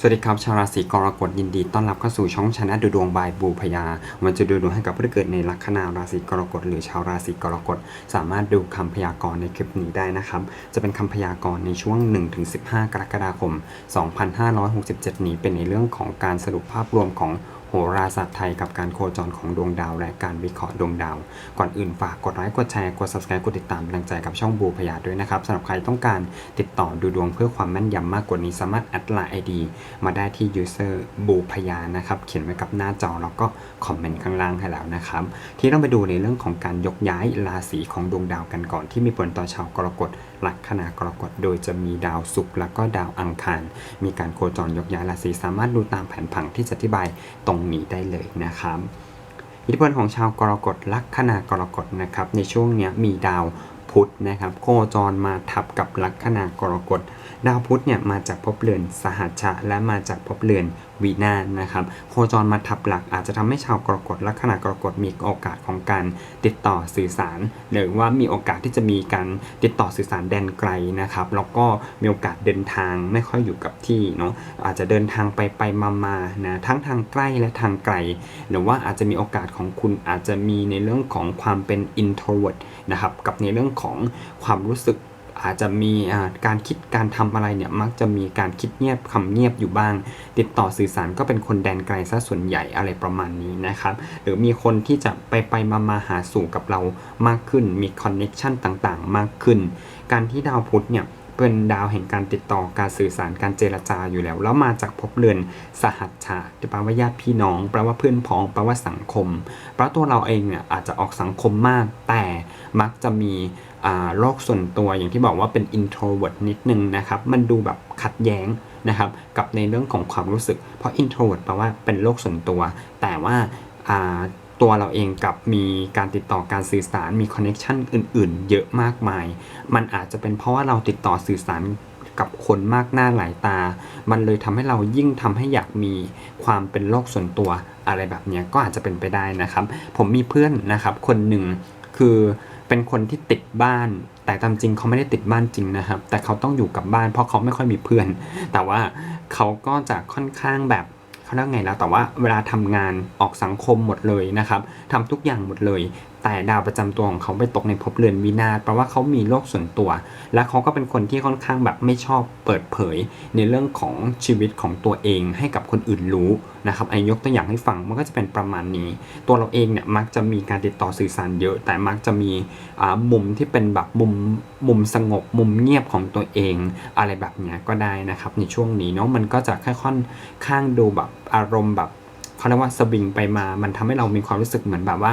สวัสดีครับชาวราศีกรกฎยินดีต้อนรับเข้าสู่ช่องชนะดูดวงบายบูพยามันจะดูดวงให้กับผู้ที่เกิดในลัคนาราศีกรกฎหรือชาวราศีกรกฎสามารถดูคำพยากรณ์ในคลิปนี้ได้นะครับ จะเป็นคำพยากรณ์ในช่วง 1-15 กรกฎาคม 2567 นี้เป็นในเรื่องของการสรุปภาพรวมของ โหราศาสตร์ไทยกับการโคจรของดวงดาว และการวิเคราะห์ดวงดาว ก่อนอื่นฝากกดไลค์กดแชร์กด subscribe กดติดตามเป็นกำลังใจกับช่องบูพยาด้วยนะครับสำหรับใครต้องการติดต่อดูดวงเพื่อความแม่นยำมากกว่านี้สามารถแอดไลน์ ID มาได้ที่ user บูพยานะครับเขียนไว้กับหน้าจอแล้วก็คอมเมนต์ข้างล่างให้แล้วนะครับ ที่ต้องไปดูในเรื่องของการยกย้ายราศีของดวงดาวกันก่อน ที่มีผลต่อชาวกรกฎลัคนากรกฎโดยจะมีดาวศุกร์แล้วก็ดาวอังคาร มีการโคจรยกย้ายราศีสามารถดูตามแผนผังที่จะอธิบายตรงนี้ได้เลยนะครับอิทธิพลของชาวกรกฎลัคนากรกฎนะครับ ในช่วงนี้มีดาวพุธนะครับ โคจรมาทับกับลัคนากรกฎ ดาวพุธเนี่ยมาจากภพเรือนสหัชชะและมาจากภพเรือน วีนาศนะครับ โคจรมาทับหลักอาจจะทำให้ชาวกรกฎลัคนากรกฎมีโอกาสของการติดต่อสื่อสาร หรือว่ามีโอกาสที่จะมีการติดต่อสื่อสารแดนไกลนะครับ แล้วก็มีโอกาสเดินทางไม่ค่อยอยู่กับที่เนาะอาจจะเดินทางไปไปมามานะทั้งทางใกล้และทางไกล หรือว่าอาจจะมีโอกาสของคุณอาจจะมีในเรื่องของความเป็น introvert นะครับกับในเรื่องของความรู้สึก อาจจะมีการคิดการทำอะไรเนี่ยมักจะมีการคิดเงียบคำเงียบอยู่บ้าง ติดต่อสื่อสารก็เป็นคนแดนไกลซะส่วนใหญ่อะไรประมาณนี้นะครับ หรือมีคนที่จะไปไปมามาหาสู่กับเรามากขึ้น มีคอนเน็ชันต่างๆ มากขึ้น การที่ดาวพุธเนี่ย เป็นดาวแห่งการติดต่อการสื่อสารการเจรจาอยู่แล้ว แล้วมาจากภพเรือนสหัชชาแปลว่าญาติพี่น้องแปลว่าเพื่อนพ้องแปลว่าสังคมเพราะตัวเราเองเนี่ยอาจจะออกสังคมมาก แต่มักจะมีโลกส่วนตัวอย่างที่บอกว่าเป็น introvert นิดนึงนะครับมันดูแบบขัดแย้งนะครับกับในเรื่องของความรู้สึก เพราะ introvert แปลว่าเป็นโลกส่วนตัว แต่ว่า ตัวเราเองกับมีการติดต่อการสื่อสารมีคอนเน็ชันอื่น ๆ เยอะมากมาย มันอาจจะเป็นเพราะว่าเราติดต่อสื่อสารกับคนมากหน้าหลายตา มันเลยทำให้เรายิ่งทำให้อยากมีความเป็นโลกส่วนตัวอะไรแบบนี้ก็อาจจะเป็นไปได้นะครับ ผมมีเพื่อนนะครับ คนหนึ่งคือเป็นคนที่ติดบ้าน แต่ตามจริงเขาไม่ได้ติดบ้านจริงนะครับ แต่เขาต้องอยู่กับบ้านเพราะเขาไม่ค่อยมีเพื่อน แต่ว่าเขาก็จะค่อนข้างแบบ เขาเรียกไงแล้วแต่ว่าเวลาทำงานออกสังคมหมดเลยนะครับทำทุกอย่างหมดเลย แต่ดาวประจำตัวของเขาไปตกในภพเรือนวินาศแปลว่าเขามีโลกส่วนตัว และเขาก็เป็นคนที่ค่อนข้างแบบไม่ชอบเปิดเผย ในเรื่องของชีวิตของตัวเองให้กับคนอื่นรู้ นะครับไอ้ยกตัวอย่างให้ฟังมันก็จะเป็นประมาณนี้ ตัวเราเองเนี่ยมักจะมีการติดต่อสื่อสารเยอะ แต่มักจะมีอ่ามุมที่เป็นแบบมุมมุมสงบมุมเงียบของตัวเอง อะไรแบบเนี้ยก็ได้นะครับ ในช่วงนี้เนาะมันก็จะค่อยๆข้างดูแบบอารมณ์แบบเขาเรียกว่าสวิงไปมา มันทำให้เรามีความรู้สึกเหมือนแบบว่า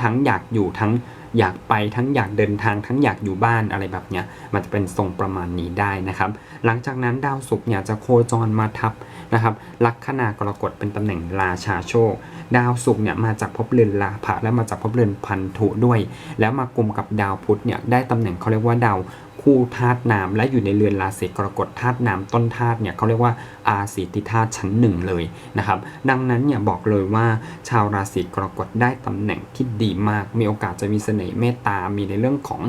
ทั้งอยากอยู่ทั้ง อยากไปทั้งอยากเดินทางทั้งอยากอยู่บ้านอะไรแบบเนี้ยมันจะเป็นทรงประมาณนี้ได้นะครับ หลังจากนั้นดาวศุกร์เนี่ยจะโคจรมาทับนะครับลัคนากรกฎเป็นตำแหน่งราชาโชค ดาวศุกร์เนี่ยมาจากภพเรือนลาภะและมาจากภพเรือนพันธุด้วย แล้วมากลุ่มกับดาวพุธเนี่ยได้ตำแหน่งเขาเรียกว่าดาวคู่ธาตุน้ำและอยู่ในเรือนราศีกรกฎธาตุน้ำต้นธาตุเนี่ยเขาเรียกว่าอาศีติธาตุชั้นหนึ่งเลยนะครับ ดังนั้นเนี่ยบอกเลยว่าชาวราศีกรกฎได้ตำแหน่งที่ดีมาก มีโอกาสจะมีเสน่ห์เมตตา มีในเรื่องของ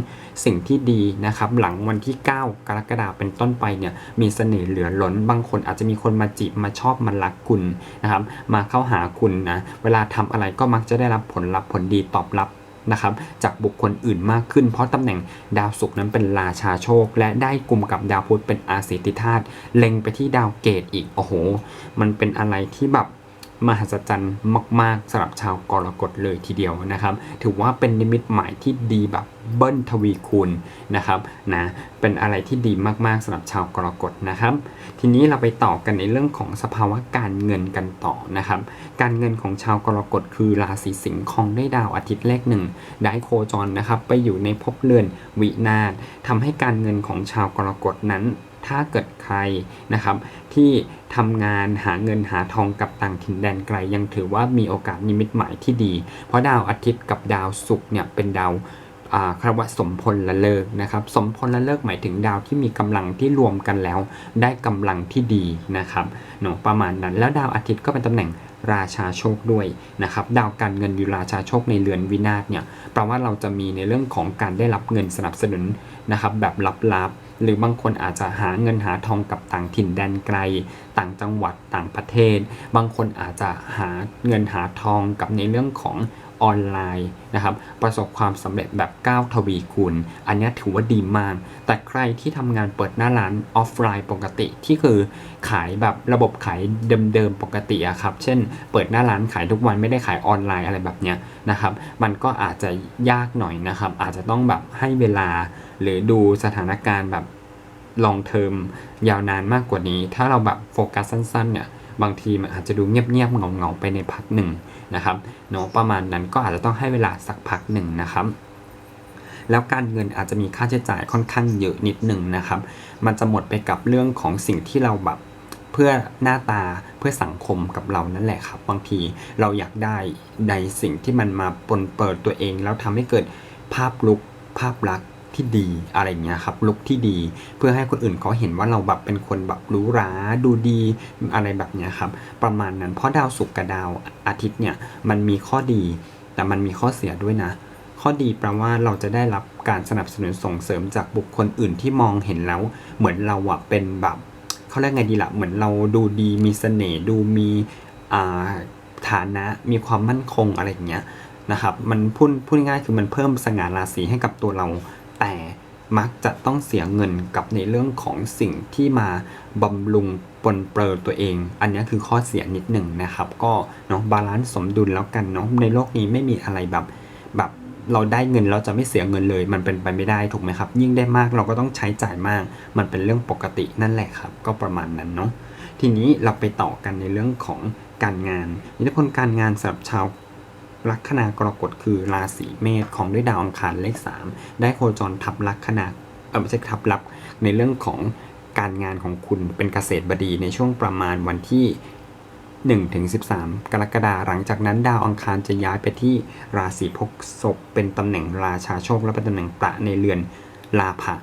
สิ่งที่ดีนะครับ หลังวันที่ 9 กรกฎาคมเป็นต้นไปเนี่ยมีเสน่ห์เหลือล้น บางคนอาจจะมีคนมาจีบมาชอบมารักคุณนะครับ มาเข้าหาคุณนะ เวลาทำอะไรก็มักจะได้รับผลลัพธ์ผลดีตอบรับ นะครับจากบุคคลอื่นมากขึ้น เพราะตำแหน่งดาวศุกร์นั้นเป็นราชาโชค และได้กลุ่มกับดาวพุธเป็นอาศิติธาตุเล็งไปที่ดาวเกตอีกโอ้โห มันเป็นอะไรที่แบบ มหัศจรรย์มาก ๆสำหรับชาวกรกฎเลยทีเดียวนะครับ ถือว่าเป็นนิมิตหมายที่ดีแบบเบิ้ลทวีคูณนะครับนะเป็นอะไรที่ดีมากๆสำหรับชาวกรกฎนะครับ ทีนี้เราไปต่อกันในเรื่องของสภาวะการเงินกันต่อนะครับ การเงินของชาวกรกฎคือราศีสิงห์คองได้ดาวอาทิตย์เลขหนึ่งได้โคจรนะครับ ไปอยู่ในภพเรือนวินาศทำให้การเงินของชาวกรกฎนั้น ถ้าเกิดใครนะครับที่ทำงานหาเงินหาทองกับต่างถิ่นแดนไกล ยังถือว่ามีโอกาสนิมิตหมายที่ดี เพราะดาวอาทิตย์กับดาวศุกร์เนี่ยเป็นดาวอ่าคำว่าสมพลละเลิกนะครับ สมพลละเลิกหมายถึงดาวที่มีกำลังที่รวมกันแล้ว ได้กำลังที่ดีนะครับเนาะประมาณนั้น แล้วดาวอาทิตย์ก็เป็นตำแหน่งราชาโชคด้วยนะครับดาวการเงินอยู่ราชาโชคในเรือนวินาศเนี่ยแปลว่าเราจะมีในเรื่องของการได้รับเงินสนับสนุนนะครับแบบลับๆ หรือบางคนอาจจะหาเงินหาทองกับต่างถิ่นแดนไกล ต่างจังหวัดต่างประเทศ บางคนอาจจะหาเงินหาทองกับในเรื่องของออนไลน์นะครับประสบความสำเร็จแบบก้าวทวีคูณอันนี้ถือว่าดีมาก แต่ใครที่ทำงานเปิดหน้าร้านออฟไลน์ปกติที่คือขายแบบระบบขายเดิมๆปกติอะครับ เช่น เปิดหน้าร้านขายทุกวันไม่ได้ขายออนไลน์อะไรแบบเนี้ยนะครับ มันก็อาจจะยากหน่อยนะครับ อาจจะต้องแบบให้เวลา หรือดูสถานการณ์แบบลองเทอมยาวนานมากกว่านี้ ถ้าเราแบบโฟกัสสั้นๆเนี่ยบางทีมันอาจจะดูเงียบๆเงาๆไปในพักหนึ่งนะครับเนาะประมาณนั้นก็อาจจะต้องให้เวลาสักพักหนึ่งนะครับแล้วการเงินอาจจะมีค่าใช้จ่ายค่อนข้างเยอะนิดหนึ่งนะครับ มันจะหมดไปกับเรื่องของสิ่งที่เราแบบเพื่อหน้าตาเพื่อสังคมกับเรานั่นแหละครับ บางทีเราอยากได้ในสิ่งที่มันมาปนเปิดตัวเอง แล้วทำให้เกิดภาพลุกภาพลักษณ์ ที่ดีอะไรเงี้ยครับลุกที่ดี เพื่อให้คนอื่นเขาเห็นว่าเราแบบเป็นคนแบบรูหราดูดีอะไรแบบเนี้ยครับประมาณนั้นเพราะดาวศุกร์กับดาวอาทิตย์เนี่ยมันมีข้อดี แต่มันมีข้อเสียด้วยนะ ข้อดีแปลว่าเราจะได้รับการสนับสนุนส่งเสริมจากบุคคลอื่นที่มองเห็นแล้ว เหมือนเราอะเป็นแบบเขาเรียกไงดีละ่ะเหมือนเราดูดีมีเสน่ห์ดูมีอ่าฐานะมีความมั่นคงอะไรอย่างเงี้ยนะครับมันพูดพูดง่ายคือมันเพิ่มสง่าราศีให้กับตัวเรา มักจะต้องเสียเงินกับในเรื่องของสิ่งที่มาบำรุงปนเปื้อตัวเอง อันนี้คือข้อเสียนิดหนึ่งนะครับ ก็เนาะบาลานซ์สมดุลแล้วกันเนาะในโลกนี้ไม่มีอะไรแบบแบบเราได้เงินเราจะไม่เสียเงินเลย มันเป็นไปไม่ได้ถูกไหมครับ ยิ่งได้มากเราก็ต้องใช้จ่ายมาก มันเป็นเรื่องปกตินั่นแหละครับ ก็ประมาณนั้นเนาะทีนี้เราไปต่อกันในเรื่องของการงานอิทธิพลการงานสำหรับชาว ลัคนากรกฎคือราศีเมษของด้วยดาวอังคารเลข 3 ได้โคจรทับลัคนาเออไม่ใช่ทับลับในเรื่องของการงานของคุณเป็นเกษตรบดีในช่วงประมาณวันที่1ถึง13 กรกฎาหลังจากนั้นดาวอังคารจะย้ายไปที่ราศีพฤษภเป็นตำแหน่งราชาโชคและเป็นตำแหน่งประในเรือนลาภะ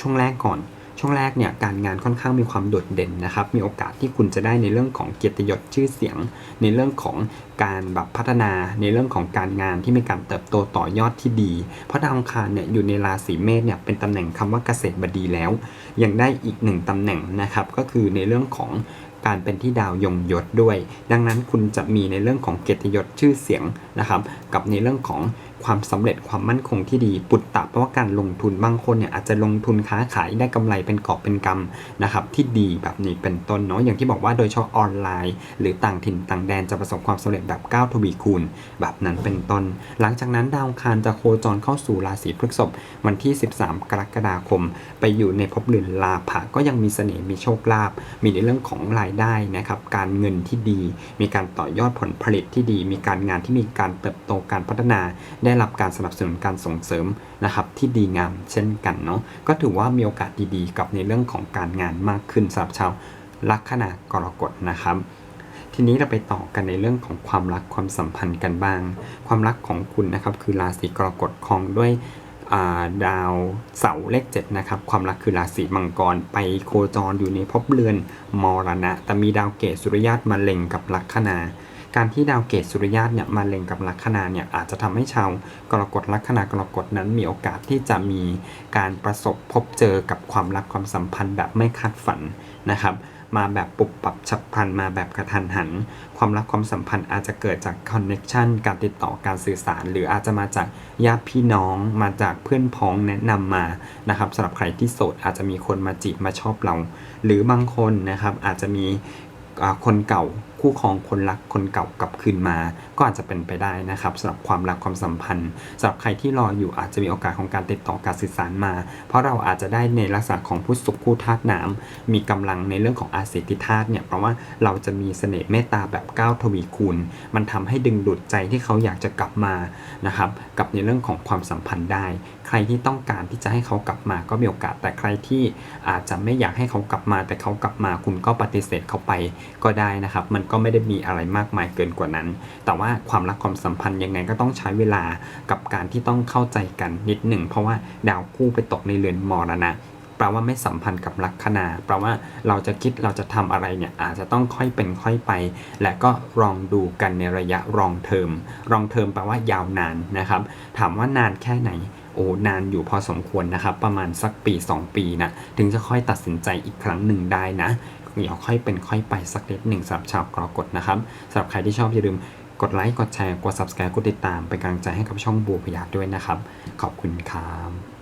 ช่วงแรกก่อน ช่วงแรกเนี่ยการงานค่อนข้างมีความโดดเด่นนะครับ มีโอกาสที่คุณจะได้ในเรื่องของเกียรติยศชื่อเสียง ในเรื่องของการแบบพัฒนาในเรื่องของการงานที่มีการเติบโตต่อยอดที่ดี เพราะดาวอังคารเนี่ยอยู่ในราศีเมษเนี่ยเป็นตำแหน่งคำว่าเกษตรบดีแล้ว ยังได้อีกหนึ่งตำแหน่งนะครับก็คือในเรื่องของการเป็นที่ดาวยงยศด้วย ดังนั้นคุณจะมีในเรื่องของเกียรติยศชื่อเสียงนะครับ กับในเรื่องของ ความสำเร็จความมั่นคงที่ดี ปุตตะเพราะว่าการลงทุนบางคนเนี่ยอาจจะลงทุนค้าขายได้กำไรเป็นกอบเป็นกำนะครับที่ดีแบบนี้เป็นต้นเนาะอย่างที่บอกว่าโดยเฉพาะออนไลน์ หรือต่างถิ่นต่างแดนจะประสบความสำเร็จแบบก้าวทวีคูณ แบบนั้นเป็นต้น หลังจากนั้นดาวคารจะโคจรเข้าสู่ราศีพฤษภวันที่ 13 กรกฎาคม ไปอยู่ในภพเรือนลาภะก็ยังมีเสน่ห์มีโชคลาภมีในเรื่องของรายได้นะครับการเงินที่ดี มีการต่อยอดผลผลิตที่ดี มีการงานที่มีการเติบโตการพัฒนาได้รับการสนับสนุนการส่งเสริมนะครับที่ดีงามเช่นกันเนาะก็ถือว่ามีโอกาสดีๆ กับในเรื่องของการงานมากขึ้นสำหรับชาวลัคนากรกฎนะครับทีนี้เราไปต่อกันในเรื่องของความรักความสัมพันธ์กันบ้าง ความรักของคุณนะครับคือราศีกรกฎคองด้วยาดาวเสาร์เลขเจ็ดนะครับความรักคือราศีมังกรไปโคจรอยู่ในภพเรือนมรณะ แต่มีดาวเกตสุริยะมาเล็งกับลัคนา การที่ดาวเกตสุริยะเนี่ยมาเล็งกับลัคนาเนี่ยอาจจะทำให้ชาวกรกฎลัคนากรกฎนั้นมีโอกาสที่จะมีการประสบพบเจอกับความรักความสัมพันธ์แบบไม่คาดฝันนะครับมาแบบปุบปับฉับพลันมาแบบกระทันหัน ความรักความสัมพันธ์อาจจะเกิดจากคอนเน็ชันการติดต่อการสื่อสาร หรืออาจจะมาจากญาติพี่น้องมาจากเพื่อนพ้องแนะนำมานะครับสำหรับใครที่โสดอาจจะมีคนมาจีบมาชอบเรา หรือบางคนนะครับอาจจะมีคนเก่าคู่ครองคนรักคนเก่ากลับคืนมา ก็อาจจะเป็นไปได้นะครับสำหรับความรักความสัมพันธ์สำหรับใครที่รออยู่อาจจะมีโอกาสของการติดต่อการสื่อสารมา เพราะเราอาจจะได้ในลักษณะของผู้สุขคู่ธาตุน้ำมีกำลังในเรื่องของอาศิติธาตุเนี่ยเพราะว่าเราจะมีเสน่ห์เมตตาแบบก้าวทวีคูณ มันทำให้ดึงดูดใจที่เขาอยากจะกลับมานะครับกับในเรื่องของความสัมพันธ์ได้ ใครที่ต้องการที่จะให้เขากลับมาก็มีโอกาสแต่ใครที่อาจจะไม่อยากให้เขากลับมา แต่เขากลับมาคุณก็ปฏิเสธเขาไปก็ได้นะครับ มันก็ไม่ได้มีอะไรมากมายเกินกว่านั้น แต่ว่าความรักความสัมพันธ์ยังไงก็ต้องใช้เวลากับการที่ต้องเข้าใจกันนิดหนึ่งเพราะว่าดาวคู่ไปตกในเรือนมรณะแปลว่าไม่สัมพันธ์กับลัคนาแปลว่าเราจะคิดเราจะทำอะไรเนี่ยอาจจะต้องค่อยเป็นค่อยไป และก็ลองดูกันในระยะรองเทอมรองเทอมแปลว่ายาวนานนะครับ ถามว่านานแค่ไหนโอ้นานอยู่พอสมควรนะครับ ประมาณสักปี 2 ปีนะถึงจะค่อยตัดสินใจอีกครั้งหนึ่งได้นะ เดี๋ยวค่อยเป็นค่อยไปสักนิดหนึ่งสำหรับชาวกรอกฎนะครับสำหรับใครที่ชอบอย่าลืมกดไลค์กดแชร์กด subscribe กดติดตามเป็นกำลังใจให้กับช่องบูพยาด้วยนะครับ ขอบคุณครับ